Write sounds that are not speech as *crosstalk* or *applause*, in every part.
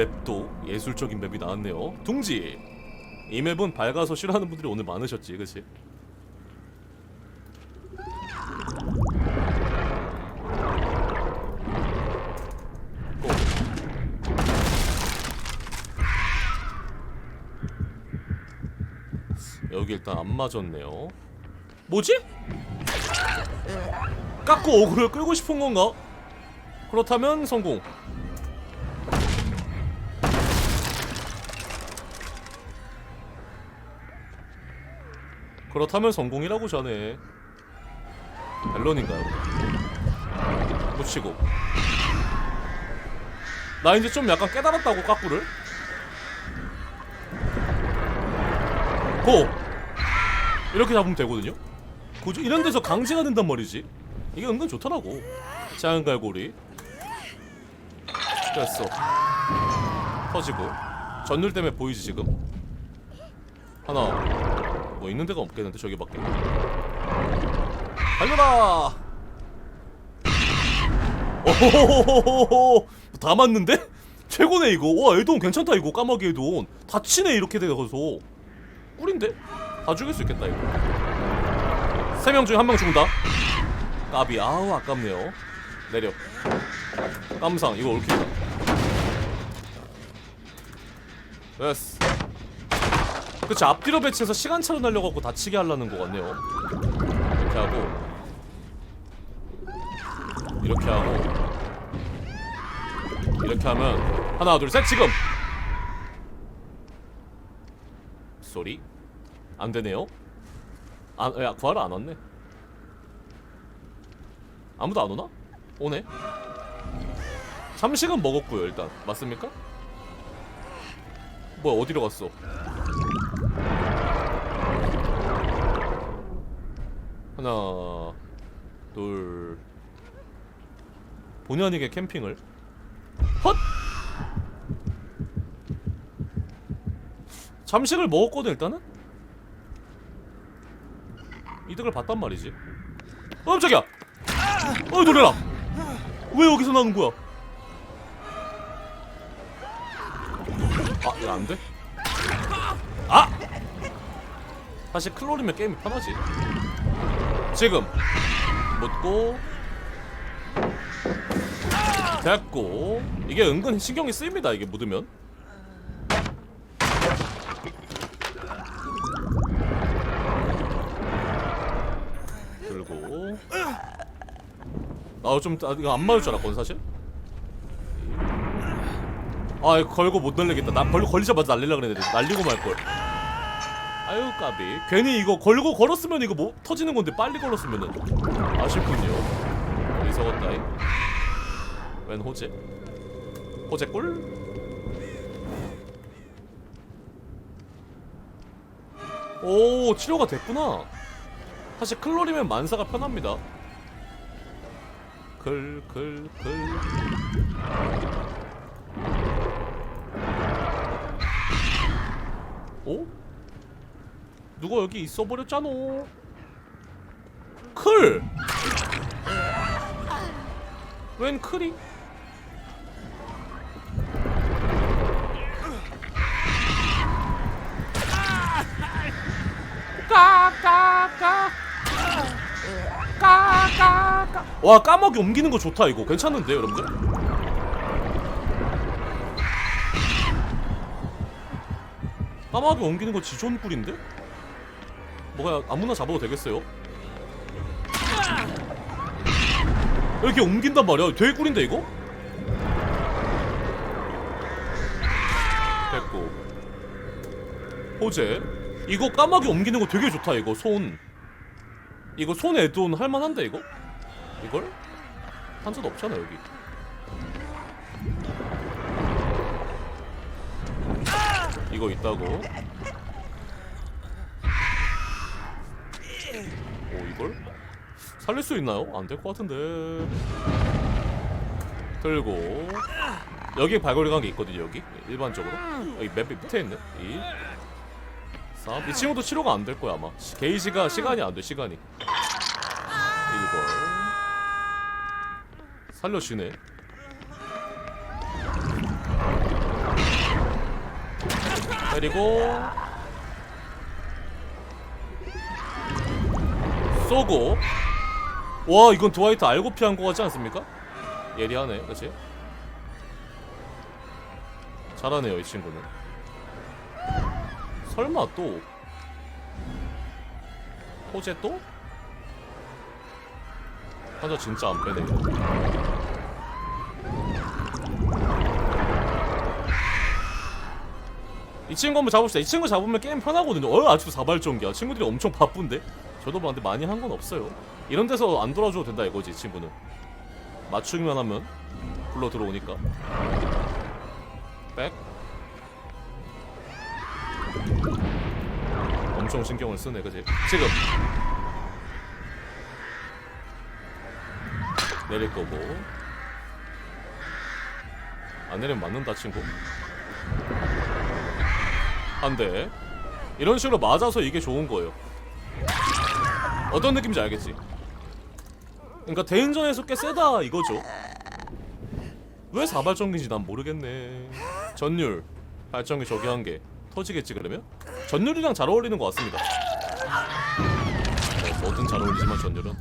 맵도 예술적인 맵이 나왔네요. 둥지. 이 맵은 밝아서 싫어하는 분들이 오늘 많으셨지, 그렇지? 여기 일단 안 맞았네요. 뭐지? 깎고 어그를 끌고 싶은 건가? 그렇다면 성공. 그렇다면 성공이라고 전해. 벨론인가요? 붙이고. 나 이제 좀 약간 깨달았다고 까꾸를. 고! 이렇게 잡으면 되거든요? 고조 이런 데서 강제가 된단 말이지. 이게 은근 좋더라고. 작은 갈고리. 됐어. 터지고. 전율 때문에 보이지 지금? 하나. 뭐 있는 데가 없겠는데 저기밖에. 달려라. 오호호호호호. 다 맞는데? 최고네 이거. 와 에드온 괜찮다 이거 까마귀 에드온. 다 치네 이렇게 돼서. 꿀인데? 다 죽일 수 있겠다 이거. 세 명 중에 한 명 죽는다. 까비 아우 아깝네요. 내려. 깜상 이거 올킬다. 됐어. 그치 앞뒤로 배치해서 시간차로 날려갖고 다치게 하려는 거 같네요. 이렇게 하고 이렇게 하고 이렇게 하면 하나 둘 셋 지금 쏘리 안 되네요. 안, 야 구하러 안 왔네. 아무도 안 오나? 오네. 잠식은 먹었고요 일단 맞습니까? 뭐야 어디로 갔어? 하나 둘 본의 아니게 캠핑을 헛! 잠식을 먹었거든 일단은? 이득을 봤단 말이지 어 깜짝이야 어 놀래라 왜 여기서 나는 거야 아 이거 안 돼? 아! 사실 클로리면 게임이 편하지 지금 묻고 됐고 이게 은근 신경이 쓰입니다 이게 묻으면. 들고. 나좀 아, 이거 안 맞을 줄 알았거든 사실. 아 걸고 못 날리겠다. 나 걸리자마자 날리려 그랬는데 날리고 말걸 아유 까비. 괜히 이거 걸고 걸었으면 이거 뭐 터지는 건데 빨리 걸었으면은. 아쉽군요. 어리석었다잉. 웬 호재? 호재 꿀? 오 치료가 됐구나. 사실 클로리면 만사가 편합니다. 클클클 누가 여기 있어버렸잖아 클! 웬 클이? 와 까먹이 옮기는 거 좋다 이거 괜찮은데 여러분들? 까마귀 옮기는 거 지존 꿀인데? 뭐가 아무나 잡아도 되겠어요? 이렇게 옮긴단 말이야 되게 꿀인데 이거? 됐고 호재 이거 까마귀 옮기는 거 되게 좋다 이거 손 이거 손 에드온 할만한데 이거? 이걸? 한자도 없잖아 여기 이거 있다고 오 이걸? 살릴 수 있나요? 안 될 것 같은데. 들고. 여기에 발걸이 간게 있거든요 여기. 일반적으로. 여기 맵 밑에 있네 이 3. 이 친구도 치료가 안 될 거야 아마. 시- 게이지가 시간이 안 돼 시간이. 이걸. 살려주네. 때리고 쏘고 와 이건 드와이트 알고 피한 거 같지 않습니까? 예리하네 그치? 잘하네요 이 친구는 설마 또 호재 또? 환자 진짜 안 빼네. 이 친구 한번 잡읍시다 이 친구 잡으면 게임 편하거든요 어 아직도 사발전기야 친구들이 엄청 바쁜데 저도 봤는데 많이 한 건 없어요. 이런 데서 안 돌아줘도 된다 이거지 이 친구는. 맞추기만 하면 불러 들어오니까. 백. 엄청 신경을 쓰네 그지? 지금. 내릴 거고. 안 내리면 맞는다 친구. 한대. 이런 식으로 맞아서 이게 좋은 거예요 어떤 느낌인지 알겠지? 그러니까 대인전에서 꽤 세다 이거죠. 왜 사발전기인지 난 모르겠네. 전율. 발전기 저기 한 개. 터지겠지 그러면? 전율이랑 잘 어울리는 것 같습니다. 네, 뭐든 잘 어울리지만 전율은?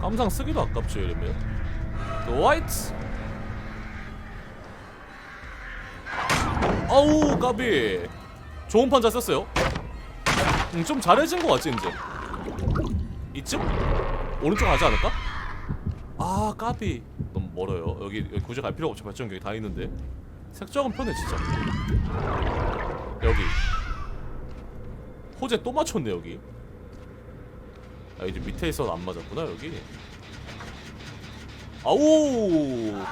깜상 쓰기도 아깝죠 이러면. 드와이트 아우 까비. 좋은 판자 썼어요. 음, 좀 잘해진 것 같지 이제? 이쯤? 오른쪽 가지 않을까? 아 까비. 너무 멀어요. 여기, 여기 굳이 갈 필요가 없죠. 여기 다 있는데. 색적은 편해 진짜. 여기. 호재 또 맞췄네 여기. 아 이제 밑에 있어서 안 맞았구나 여기. 아우!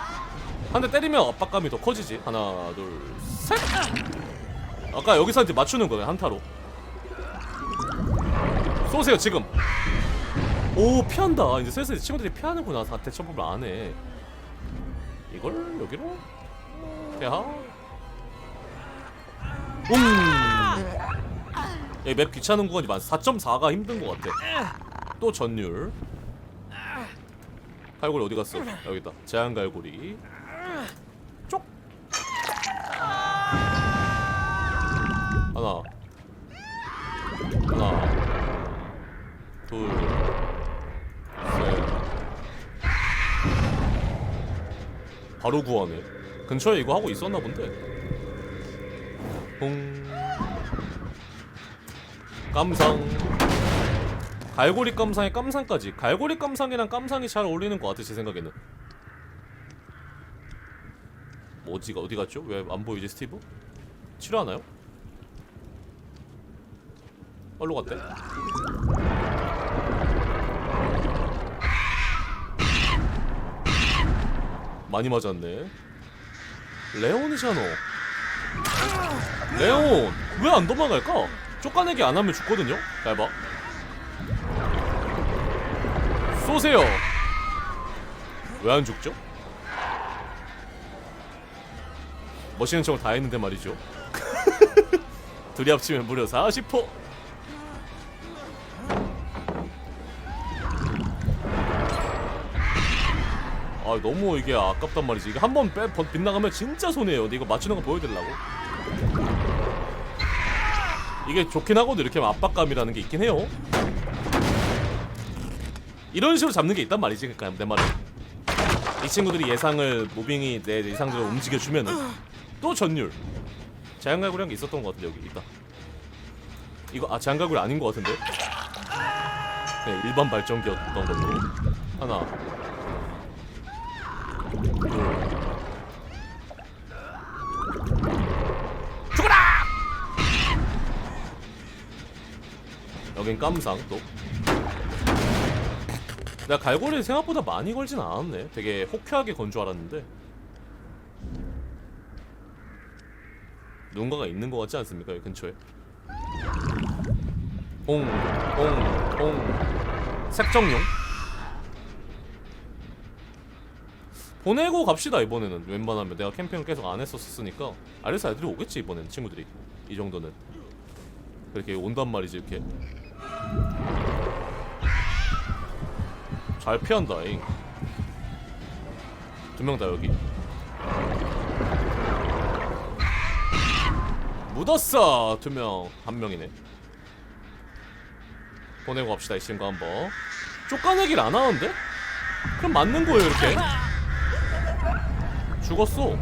한 대 때리면 압박감이 더 커지지. 하나 둘셋 아까 여기서 이제 맞추는 거네 한타로. 쏘세요 지금. 오 피한다. 이제 슬슬 친구들이 피하는구나. 다 대처법을 안해. 이걸 여기로? 대하? 웅! 여기 맵 귀찮은 구간이 많아 4.4가 힘든 것 같아. 또 전율. 갈고리 어디 갔어? 여기 있다. 제한 갈고리 바로 구하네 근처에 이거 하고 있었나 본데 홍 깜상 갈고리 깜상에 깜상까지 갈고리 깜상이랑 깜상이 잘 어울리는 것 같아 제 생각에는 어디가 어디 갔죠? 왜 안 보이지 스티브? 치료하나요? 얼로 갔대? 많이 맞았네 레온이잖아 레온 왜 안 도망갈까? 쫓아내기 안 하면 죽거든요? 잘 봐. 쏘세요. 왜 안 죽죠? 멋있는 척을 다 했는데 말이죠. *laughs* 둘이 합치면 무려 40%. 아 너무 이게 아깝단 말이지. 이게 한번 빗나가면 진짜 손해예요. 근데 이거 맞추는 거 보여드리려고. 이게 좋긴 하거든. 이렇게 압박감이라는 게 있긴 해요. 이런 식으로 잡는 게 있단 말이지 그러니까 내 말은. 이 친구들이 예상을 무빙이 내 예상대로 움직여주면은 또 전율. 제한갈고리한 게 있었던 것 같은데 여기 있다. 이거 아 제한갈고리 아닌 것 같은데? 네 일반 발전기였던 걸로. 하나 둘 여긴 깜상 또. 내가 갈고리 생각보다 많이 걸진 않았네. 되게 호쾌하게 건 줄 알았는데. 누군가가 있는 것 같지 않습니까 여기 근처에? 홍, 홍, 홍. 색정용 보내고 갑시다 이번에는. 웬만하면. 내가 캠핑을 계속 안 했었으니까. 아레스 애들이 오겠지 이번엔 친구들이. 이 정도는. 그렇게 온단 말이지 이렇게. 잘 피한다잉. 두 명 다 여기. 묻었어 두 명. 한 명이네. 보내고 갑시다 이 친구 한번. 쫓아내길 안 하는데? 그럼 맞는 거예요 이렇게 죽었어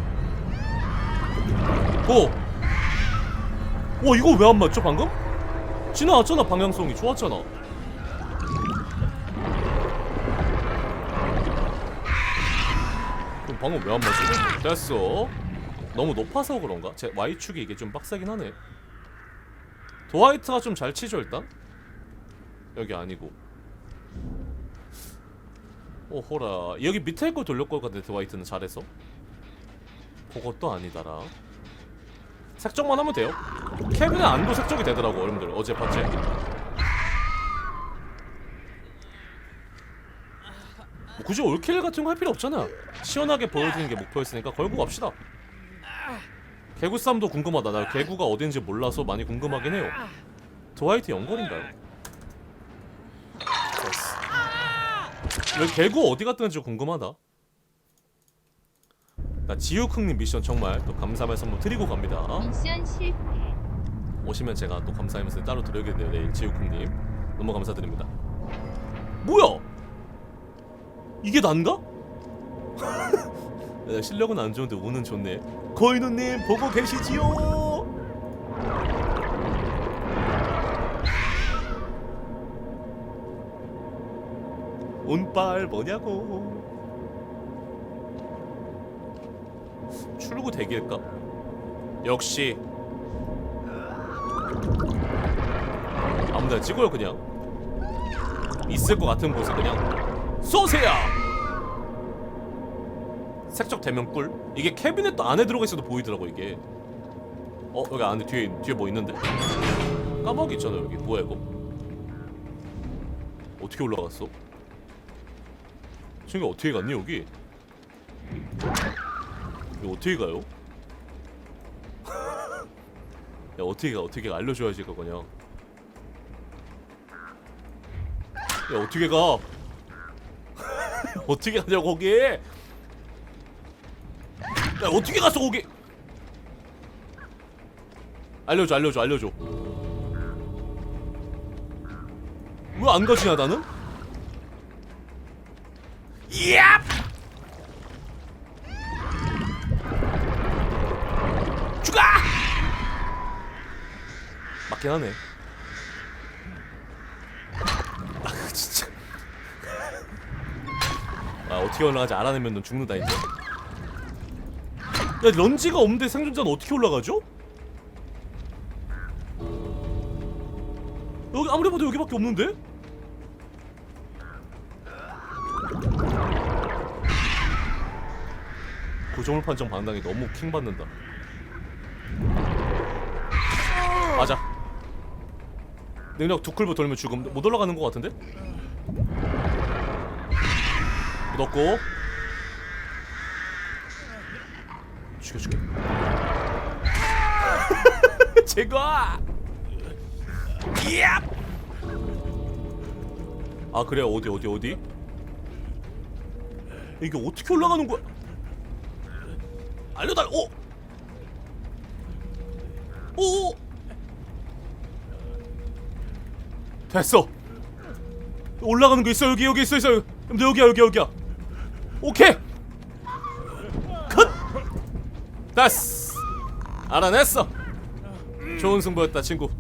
고! 와 이거 왜 안 맞죠 방금? 지나왔잖아 방향성이 좋았잖아 그럼 방금 왜 안 맞지? 됐어 너무 높아서 그런가? 제 Y축이 이게 좀 빡세긴 하네 도화이트가 좀 잘 치죠 일단? 여기 아니고 오호라 여기 밑에 거 돌릴 것 같은데 도화이트는 잘해서 그것도 아니다라. 색적만 하면 돼요? 케빈의 안도 색적이 되더라고 여러분들. 어제 봤지? 뭐 굳이 올킬 같은 거 할 필요 없잖아. 시원하게 보여주는 게 목표였으니까 걸고 갑시다. 개구 싸움도 궁금하다. 나 개구가 어딘지 몰라서 많이 궁금하긴 해요. 드와이트 연걸인가요? 됐어. 왜 개구 어디 갔던지 궁금하다 나 지우크님 미션 정말 또 감사의 선물 드리고 갑니다 미션 실패. 오시면 제가 또 감사의 말씀 따로 드려야겠네요 내일 지우크님 너무 감사드립니다 뭐야 이게 난가? *laughs* 네, 실력은 안 좋은데 운은 좋네 거인우님 보고 계시지요? 운빨 뭐냐고 출구 대기일까? 역시. 아무데나 찍어요 그냥. 있을 것 같은 곳에 그냥. 쏘세요! 색적 대면 꿀? 이게 캐비넷도 안에 들어가 있어도 보이더라고 이게. 어 여기 안에 뒤에 뒤에 뭐 있는데? 까마귀 있잖아 여기. 뭐야 이거? 어떻게 올라갔어? 친구 어떻게 갔니 여기 이거 어떻게 가요? *laughs* 야 어떻게 가 어떻게 가? 알려줘야지 그거 그냥. 야 어떻게 가? *laughs* 어떻게 가냐고 거기? 야 어떻게 갔어 거기? 알려줘 알려줘 알려줘. 왜 안 가지냐 나는? 얍! 죽어! 맞긴 하네. 아 진짜. 아 어떻게 올라가지? 알아내면 넌 죽는다 이제. 야 런지가 없는데 생존자는 어떻게 올라가죠? 여기 아무리 봐도 여기밖에 없는데? 고정물 판정 방당이 너무 킹 받는다. 맞아 능력 두 쿨부 돌면 죽음 못 올라가는 것 같은데? 묻었고. 죽여줄게. *laughs* 제거 이야 아 그래. 어디 어디 어디? 이게 어떻게 올라가는 거야? 알려달 오 오! 됐어. 올라가는 거 있어 여기 여기 있어 있어. 근데 여기야 여기 여기야. 오케이. 컷. 됐어. 알아냈어. 좋은 승부였다 친구.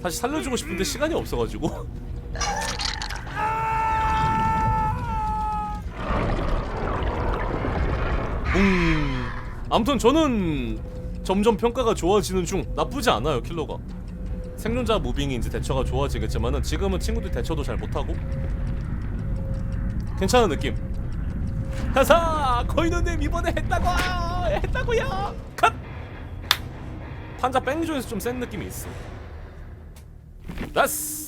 다시 살려주고 싶은데 시간이 없어가지고. 음. 아무튼 저는 점점 평가가 좋아지는 중. 나쁘지 않아요 킬러가. 생존자 무빙이 이제 대처가 좋아지겠지만은 지금은 친구들 대처도 잘 못하고. 괜찮은 느낌. 가사! 거인우님 이번에 했다고! 했다고요! 컷! 판자 뺑조에서 좀 센 느낌이 있어 됐어